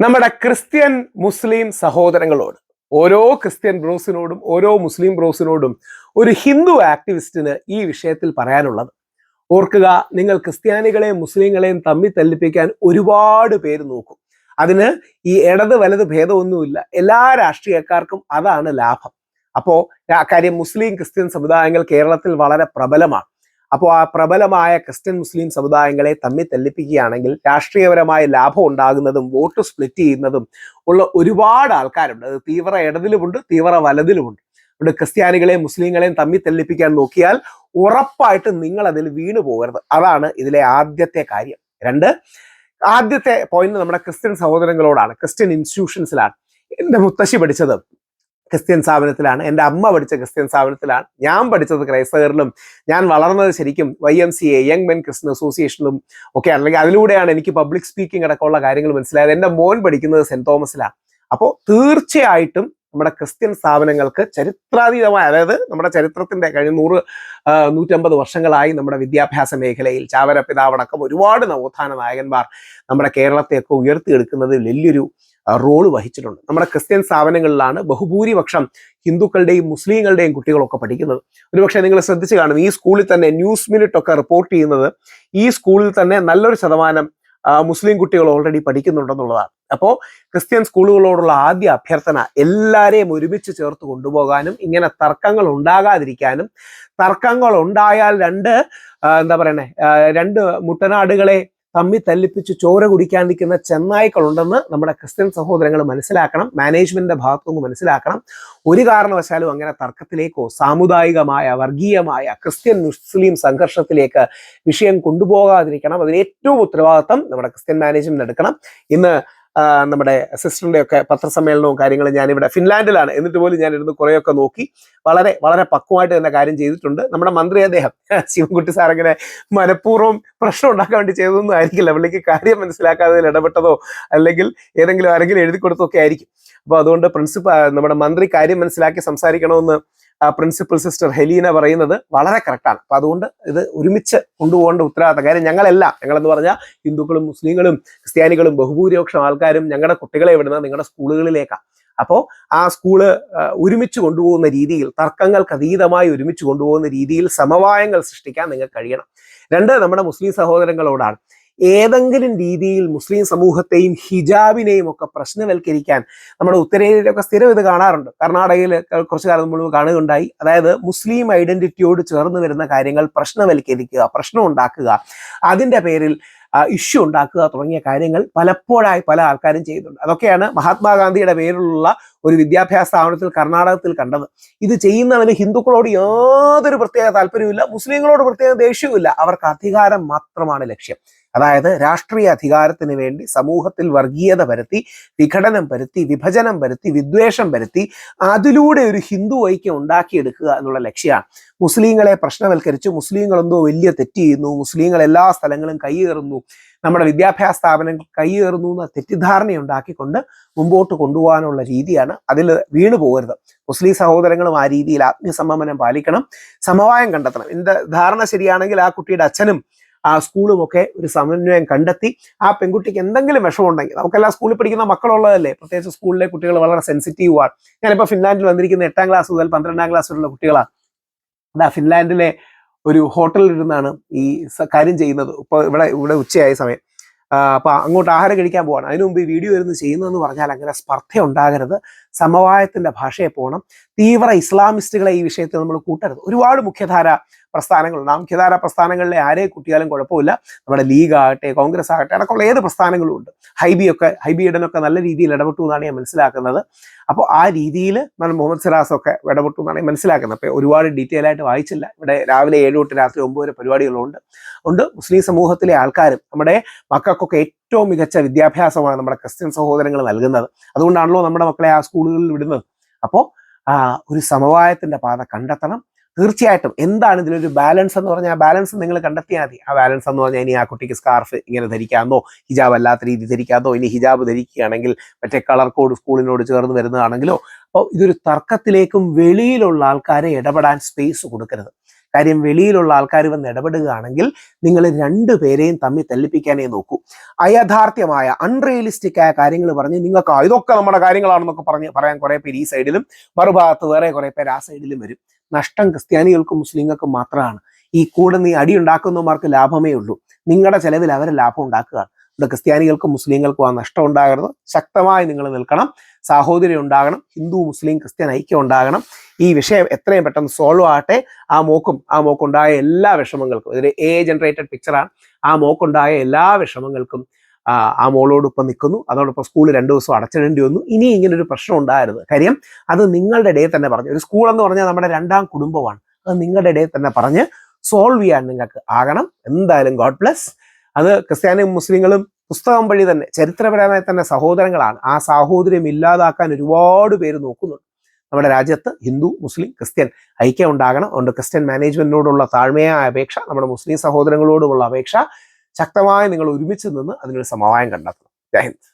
നമ്മുടെ ക്രിസ്ത്യൻ മുസ്ലിം സഹോദരങ്ങളോട് ഓരോ ക്രിസ്ത്യൻ ബ്രോസിനോടും ഓരോ മുസ്ലിം ബ്രോസിനോടും ഒരു ഹിന്ദു ആക്ടിവിസ്റ്റിന് ഈ വിഷയത്തിൽ പറയാനുള്ളത്. ഓർക്കുക നിങ്ങൾ ക്രിസ്ത്യാനികളെയും മുസ്ലിങ്ങളെയും തമ്മിൽ തല്ലിപ്പിക്കാൻ ഒരുപാട് പേര് നോക്കും. അതിന് ഈ ഇടത് വലത് ഭേദമൊന്നുമില്ല. എല്ലാ രാഷ്ട്രീയക്കാർക്കും അതാണ് ലാഭം. അപ്പോൾ ആ കാര്യം മുസ്ലിം ക്രിസ്ത്യൻ സമുദായങ്ങൾ കേരളത്തിൽ വളരെ പ്രബലമാണ്. അപ്പോൾ ആ പ്രബലമായ ക്രിസ്ത്യൻ മുസ്ലിം സമുദായങ്ങളെ തമ്മിൽ തെല്ലിപ്പിക്കുകയാണെങ്കിൽ രാഷ്ട്രീയപരമായ ലാഭം ഉണ്ടാകുന്നതും വോട്ട് സ്പ്ലിറ്റ് ചെയ്യുന്നതും ഉള്ള ഒരുപാട് ആൾക്കാരുണ്ട്. അത് തീവ്ര ഇടതിലുമുണ്ട് തീവ്ര വലതിലുമുണ്ട്. ഇവിടെ ക്രിസ്ത്യാനികളെയും മുസ്ലിങ്ങളെയും തമ്മിൽ തെല്ലിപ്പിക്കാൻ നോക്കിയാൽ ഉറപ്പായിട്ടും നിങ്ങൾ അതിൽ വീണു പോകരുത്. അതാണ് ഇതിലെ ആദ്യത്തെ കാര്യം. രണ്ട് ആദ്യത്തെ പോയിന്റ് നമ്മുടെ ക്രിസ്ത്യൻ സഹോദരങ്ങളോടാണ് ക്രിസ്ത്യൻ ഇൻസ്റ്റിറ്റ്യൂഷൻസിലാണ് എന്റെ മുത്തശ്ശി പഠിച്ചത്. ക്രിസ്ത്യൻ സ്ഥാപനത്തിലാണ്. എന്റെ അമ്മ പഠിച്ച ക്രിസ്ത്യൻ സ്ഥാപനത്തിലാണ്. ഞാൻ പഠിച്ചത് ക്രൈസ്തവരിലും ഞാൻ വളർന്നത് ശരിക്കും Y M C A young men Christian അസോസിയേഷനിലും ഒക്കെ. അല്ലെങ്കിൽ അതിലൂടെയാണ് എനിക്ക് പബ്ലിക് സ്പീക്കിംഗ് അടക്കമുള്ള കാര്യങ്ങൾ മനസ്സിലായത്. എന്റെ മോൻ പഠിക്കുന്നത് സെന്റ് തോമസിലാണ്. അപ്പോൾ തീർച്ചയായിട്ടും നമ്മുടെ ക്രിസ്ത്യൻ സ്ഥാപനങ്ങൾക്ക് ചരിത്രാതീതമായ അതായത് നമ്മുടെ ചരിത്രത്തിന്റെ കഴിഞ്ഞ നൂറ് നൂറ്റമ്പത് വർഷങ്ങളായി നമ്മുടെ വിദ്യാഭ്യാസ മേഖലയിൽ ചാവര പിതാവടക്കം ഒരുപാട് നവോത്ഥാന നായകന്മാർ നമ്മുടെ കേരളത്തെയൊക്കെ ഉയർത്തിയെടുക്കുന്നതിൽ വലിയൊരു റോൾ വഹിച്ചിട്ടുണ്ട്. നമ്മുടെ ക്രിസ്ത്യൻ സ്ഥാപനങ്ങളിലാണ് ബഹുഭൂരിപക്ഷം ഹിന്ദുക്കളുടെയും മുസ്ലിങ്ങളുടെയും കുട്ടികളൊക്കെ പഠിക്കുന്നത്. ഒരുപക്ഷെ നിങ്ങൾ ശ്രദ്ധിച്ചു കാണും ഈ സ്കൂളിൽ തന്നെ ന്യൂസ് മിനിറ്റ് ഒക്കെ റിപ്പോർട്ട് ചെയ്യുന്നത് ഈ സ്കൂളിൽ തന്നെ നല്ലൊരു ശതമാനം മുസ്ലിം കുട്ടികൾ ഓൾറെഡി പഠിക്കുന്നുണ്ടെന്നുള്ളതാണ്. അപ്പോൾ ക്രിസ്ത്യൻ സ്കൂളുകളോടുള്ള ആദ്യ അഭ്യർത്ഥന എല്ലാവരെയും ഒരുമിച്ച് ചേർത്ത് കൊണ്ടുപോകാനും ഇങ്ങനെ തർക്കങ്ങൾ ഉണ്ടാകാതിരിക്കാനും തർക്കങ്ങൾ ഉണ്ടായാൽ രണ്ട് എന്താ പറയണേ രണ്ട് മുട്ടനാടുകളെ തമ്മി തല്ലിപ്പിച്ച് ചോര കുടിക്കാൻ നിൽക്കുന്ന ചെന്നായ്ക്കളുണ്ടെന്ന് നമ്മുടെ ക്രിസ്ത്യൻ സഹോദരങ്ങൾ മനസ്സിലാക്കണം. മാനേജ്മെന്റിന്റെ ഭാഗത്തുനിന്ന് മനസ്സിലാക്കണം. ഒരു കാരണവശാലും അങ്ങനെ തർക്കത്തിലേക്കോ സാമുദായികമായ വർഗീയമായ ക്രിസ്ത്യൻ മുസ്ലിം സംഘർഷത്തിലേക്ക് വിഷയം കൊണ്ടുപോകാതിരിക്കണം. അതിന് ഏറ്റവും ഉത്തരവാദിത്തം നമ്മുടെ ക്രിസ്ത്യൻ മാനേജ്മെന്റ് എടുക്കണം. ഇന്ന് നമ്മുടെ സിസ്റ്ററിന്റെ ഒക്കെ പത്രസമ്മേളനവും കാര്യങ്ങളും ഞാനിവിടെ ഫിൻലാൻഡിലാണ്. എന്നിട്ട് പോലും ഞാൻ ഇരുന്ന് കുറേയൊക്കെ നോക്കി. വളരെ വളരെ പക്വമായിട്ട് തന്നെ കാര്യം ചെയ്തിട്ടുണ്ട്. നമ്മുടെ മന്ത്രി അദ്ദേഹം ശിവൻകുട്ടി സാർ അങ്ങനെ മനഃപൂർവം പ്രശ്നം ഉണ്ടാക്കാൻ വേണ്ടി ചെയ്തതൊന്നും ആയിരിക്കില്ല. പുള്ളിക്ക് കാര്യം മനസ്സിലാക്കാതെ ഇടപെട്ടതോ അല്ലെങ്കിൽ ഏതെങ്കിലും ആരെങ്കിലും എഴുതി കൊടുത്തോ ഒക്കെ ആയിരിക്കും. അപ്പോൾ അതുകൊണ്ട് പ്രിൻസിപ്പൽ നമ്മുടെ മന്ത്രി കാര്യം മനസ്സിലാക്കി സംസാരിക്കണമെന്ന് പ്രിൻസിപ്പൽ സിസ്റ്റർ ഹെലീന പറയുന്നത് വളരെ കറക്റ്റാണ് അപ്പൊ അതുകൊണ്ട് ഇത് ഒരുമിച്ച് കൊണ്ടുപോകേണ്ട ഉത്തരവാദിത്തം കാര്യം ഞങ്ങളെല്ലാം ഞങ്ങളെന്ന് പറഞ്ഞാൽ ഹിന്ദുക്കളും മുസ്ലിങ്ങളും ക്രിസ്ത്യാനികളും ബഹുഭൂരിപക്ഷം ആൾക്കാരും ഞങ്ങളുടെ കുട്ടികളെ വിടുന്നത് നിങ്ങളുടെ സ്കൂളുകളിലേക്കാണ് അപ്പോൾ ആ സ്കൂൾ ഒരുമിച്ച് കൊണ്ടുപോകുന്ന രീതിയിൽ തർക്കങ്ങൾക്ക് അതീതമായി ഒരുമിച്ച് കൊണ്ടുപോകുന്ന രീതിയിൽ സമവായങ്ങൾ സൃഷ്ടിക്കാൻ നിങ്ങൾക്ക് കഴിയണം. രണ്ട് നമ്മുടെ മുസ്ലിം സഹോദരങ്ങളോടാണ്. ഏതെങ്കിലും രീതിയിൽ മുസ്ലിം സമൂഹത്തെയും ഹിജാബിനെയും ഒക്കെ പ്രശ്നവൽക്കരിക്കാൻ നമ്മുടെ ഉത്തരേന്ത്യയിലൊക്കെ സ്ഥിരം ഇത് കാണാറുണ്ട്. കർണാടകയിൽ കുറച്ചു കാലം മുമ്പ് കാണുകയുണ്ടായി. അതായത് മുസ്ലിം ഐഡന്റിറ്റിയോട് ചേർന്ന് വരുന്ന കാര്യങ്ങൾ പ്രശ്നവൽക്കരിക്കുക പ്രശ്നം ഉണ്ടാക്കുക അതിന്റെ പേരിൽ ഇഷ്യൂ ഉണ്ടാക്കുക തുടങ്ങിയ കാര്യങ്ങൾ പലപ്പോഴായി പല ആൾക്കാരും ചെയ്യുന്നുണ്ട്. അതൊക്കെയാണ് മഹാത്മാഗാന്ധിയുടെ പേരിലുള്ള ഒരു വിദ്യാഭ്യാസ സ്ഥാപനത്തിൽ കർണാടകത്തിൽ കണ്ടത്. ഇത് ചെയ്യുന്നവന് ഹിന്ദുക്കളോട് യാതൊരു പ്രത്യേക താല്പര്യവുമില്ല മുസ്ലിങ്ങളോട് പ്രത്യേക ദേഷ്യവുമില്ല. അവർക്ക് അധികാരം മാത്രമാണ് ലക്ഷ്യം. അതായത് രാഷ്ട്രീയ അധികാരത്തിന് വേണ്ടി സമൂഹത്തിൽ വർഗീയത പരത്തി വിഘടനം പരത്തി വിഭജനം പരത്തി വിദ്വേഷം പരത്തി അതിലൂടെ ഒരു ഹിന്ദു ഐക്യം ഉണ്ടാക്കിയെടുക്കുക എന്നുള്ള ലക്ഷ്യമാണ് മുസ്ലിങ്ങളെ പ്രശ്നവൽക്കരിച്ച് മുസ്ലിങ്ങൾ എന്തോ വലിയ തെറ്റ് ചെയ്യുന്നു മുസ്ലിങ്ങൾ എല്ലാ സ്ഥലങ്ങളും കൈയേറുന്നു നമ്മുടെ വിദ്യാഭ്യാസ സ്ഥാപനങ്ങൾ കൈയേറുന്നു എന്ന തെറ്റിദ്ധാരണ ഉണ്ടാക്കിക്കൊണ്ട് മുമ്പോട്ട് കൊണ്ടുപോകാനുള്ള രീതിയാണ് അതിൽ വീണു പോകരുത്. മുസ്ലിം സഹോദരങ്ങളും ആ രീതിയിൽ ആത്മീയസംയമനം പാലിക്കണം. സമവായം കണ്ടെത്തണം. എന്റെ ധാരണ ശരിയാണെങ്കിൽ ആ കുട്ടിയുടെ അച്ഛനും ആ സ്കൂളും ഒക്കെ ഒരു സമന്വയം കണ്ടെത്തി ആ പെൺകുട്ടിക്ക് എന്തെങ്കിലും വിഷമമുണ്ടെങ്കിൽ നമുക്കെല്ലാം സ്കൂളിൽ പഠിക്കുന്ന മക്കളുള്ളതല്ലേ? പ്രത്യേകിച്ച് സ്കൂളിലെ കുട്ടികൾ വളരെ സെൻസിറ്റീവ് ആണ്. ഞാനിപ്പോൾ ഫിൻലാൻഡിൽ വന്നിരിക്കുന്ന എട്ടാം ക്ലാസ് മുതൽ പന്ത്രണ്ടാം ക്ലാസ് വരെയുള്ള കുട്ടികളാണ്. അതാ ഫിൻലാൻഡിലെ ഒരു ഹോട്ടലിൽ ഇരുന്നാണ് ഈ കാര്യം ചെയ്യുന്നത്. ഇപ്പോൾ ഇവിടെ ഇവിടെ ഉച്ചയായ സമയം. അപ്പോൾ അപ്പൊ അങ്ങോട്ട് ആഹാരം കഴിക്കാൻ പോവാണ്. അതിനു മുമ്പ് ഈ വീഡിയോ ഇരുന്ന് ചെയ്യുന്നതെന്ന് പറഞ്ഞാൽ അങ്ങനെ സ്പർദ്ധ ഉണ്ടാകരുത് സമവായത്തിന്റെ ഭാഷയെ പോകണം തീവ്ര ഇസ്ലാമിസ്റ്റുകളെ ഈ വിഷയത്തിൽ നമ്മൾ കൂട്ടരുത്. ഒരുപാട് മുഖ്യധാര പ്രസ്ഥാനങ്ങളുണ്ട്. ആ മുഖ്യധാര പ്രസ്ഥാനങ്ങളിലെ ആരെ കുട്ടിയാലും കുഴപ്പമില്ല. നമ്മുടെ ലീഗ് ആകട്ടെ കോൺഗ്രസ് ആകട്ടെ അടക്കമുള്ള ഏത് പ്രസ്ഥാനങ്ങളും ഉണ്ട്. ഹൈബിയൊക്കെ ഹൈബി ഇടനൊക്കെ നല്ല രീതിയിൽ ഇടപെട്ടു എന്നാണ് ഞാൻ മനസ്സിലാക്കുന്നത്. അപ്പോൾ ആ രീതിയിൽ നമ്മൾ മുഹമ്മദ് സിറാസ് ഒക്കെ ഇടപെട്ടു എന്നാണ് ഞാൻ മനസ്സിലാക്കുന്നത്. അപ്പോൾ ഒരുപാട് ഡീറ്റെയിൽ ആയിട്ട് വായിച്ചില്ല. ഇവിടെ രാവിലെ ഏഴ് തൊട്ട് രാത്രി ഒമ്പത് വരെ പരിപാടികളുണ്ട്. ഉണ്ട് മുസ്ലിം സമൂഹത്തിലെ ആൾക്കാരും നമ്മുടെ മക്കൾക്കൊക്കെ ഏറ്റവും മികച്ച വിദ്യാഭ്യാസമാണ് നമ്മുടെ ക്രിസ്ത്യൻ സഹോദരങ്ങൾ നൽകുന്നത്. അതുകൊണ്ടാണല്ലോ നമ്മുടെ മക്കളെ ആ സ്കൂളുകളിൽ വിടുന്നത്. അപ്പോൾ ഒരു സമവായത്തിന്റെ പാത കണ്ടെത്തണം. തീർച്ചയായിട്ടും എന്താണ് ഇതിലൊരു ബാലൻസ് എന്ന് പറഞ്ഞാൽ ആ ബാലൻസ് നിങ്ങൾ കണ്ടെത്തിയാൽ മതി. ആ ബാലൻസ് എന്ന് പറഞ്ഞാൽ ഇനി ആ കുട്ടിക്ക് സ്കാർഫ് ഇങ്ങനെ ധരിക്കാമെന്നോ ഹിജാബ് അല്ലാത്ത രീതി ധരിക്കാമെന്നോ ഇനി ഹിജാബ് ധരിക്കുകയാണെങ്കിൽ മറ്റേ കളർ കോഡ് സ്കൂളിനോട് ചേർന്ന് വരുന്നതാണെങ്കിലോ അപ്പോൾ ഇതൊരു തർക്കത്തിലേക്കും വെളിയിലുള്ള ആൾക്കാരെ ഇടപെടാൻ സ്പേസ് കൊടുക്കരുത്. കാര്യം വെളിയിലുള്ള ആൾക്കാർ വന്ന് ഇടപെടുകയാണെങ്കിൽ നിങ്ങൾ രണ്ടു പേരെയും തമ്മിൽ തെല്ലിപ്പിക്കാനേ നോക്കൂ. അയഥാർത്ഥ്യമായ അൺറിയലിസ്റ്റിക് ആയ കാര്യങ്ങൾ പറഞ്ഞ് നിങ്ങൾക്ക് "ആ, ഇതൊക്കെ നമ്മുടെ കാര്യങ്ങളാണെന്നൊക്കെ പറഞ്ഞ് പറയാൻ കുറെ പേര് ഈ സൈഡിലും മറുഭാഗത്ത് വേറെ കുറെ പേര് ആ സൈഡിലും വരും. നഷ്ടം ക്രിസ്ത്യാനികൾക്കും മുസ്ലിങ്ങൾക്കും മാത്രമാണ്. ഈ കൂടെ നീ അടി ഉണ്ടാക്കുന്നവർക്ക് ലാഭമേ ഉള്ളൂ. നിങ്ങളുടെ ചെലവിൽ അവരെ ലാഭം ഉണ്ടാക്കുകയാണ്. ഇവിടെ ക്രിസ്ത്യാനികൾക്കും മുസ്ലിങ്ങൾക്കും ആ നഷ്ടം ഉണ്ടാകരുത്. ശക്തമായി നിങ്ങൾ നിൽക്കണം. സാഹോദര്യം ഉണ്ടാകണം. ഹിന്ദു മുസ്ലിം ക്രിസ്ത്യൻ ഐക്യം ഉണ്ടാകണം. ഈ വിഷയം എത്രയും പെട്ടെന്ന് സോൾവ് ആകട്ടെ. ആ മോക്കും ആ മോക്കുണ്ടായ എല്ലാ വിഷമങ്ങൾക്കും ഇതൊരു എ ജനറേറ്റഡ് പിക്ചറാണ് ആ മോക്കുണ്ടായ എല്ലാ വിഷമങ്ങൾക്കും ആ, മോളോടൊപ്പം നിൽക്കുന്നു. അതോടൊപ്പം സ്കൂൾ രണ്ടു ദിവസം അടച്ചിടേണ്ടി വന്നു. ഇനി ഇങ്ങനെ ഒരു പ്രശ്നം ഉണ്ടായിരുന്നു കാര്യം അത് നിങ്ങളുടെ ഇടയിൽ തന്നെ പറഞ്ഞു. ഒരു സ്കൂൾ എന്ന് പറഞ്ഞാൽ നമ്മുടെ രണ്ടാം കുടുംബമാണ്. അത് നിങ്ങളുടെ ഇടയിൽ തന്നെ പറഞ്ഞ് സോൾവ് ചെയ്യാൻ നിങ്ങൾക്ക് ആകണം. എന്തായാലും ഗോഡ് പ്ലസ് അത് ക്രിസ്ത്യാനിയും മുസ്ലിങ്ങളും പുസ്തകം വഴി തന്നെ ചരിത്രപരമായി തന്നെ സഹോദരങ്ങളാണ്. ആ സാഹോദര്യം ഇല്ലാതാക്കാൻ ഒരുപാട് പേര് നോക്കുന്നുണ്ട്. നമ്മുടെ രാജ്യത്ത് ഹിന്ദു മുസ്ലിം ക്രിസ്ത്യൻ ഐക്യം ഉണ്ടാകണം അതുകൊണ്ട് ക്രിസ്ത്യൻ മാനേജ്മെന്റിനോടുള്ള താഴ്മയായ അപേക്ഷ നമ്മുടെ മുസ്ലിം സഹോദരങ്ങളോടുമുള്ള അപേക്ഷ ശക്തമായി നിങ്ങൾ ഒരുമിച്ച് നിന്ന് അതിനൊരു സമവായം കണ്ടെത്തണം. ജയ് ഹിന്ദ്.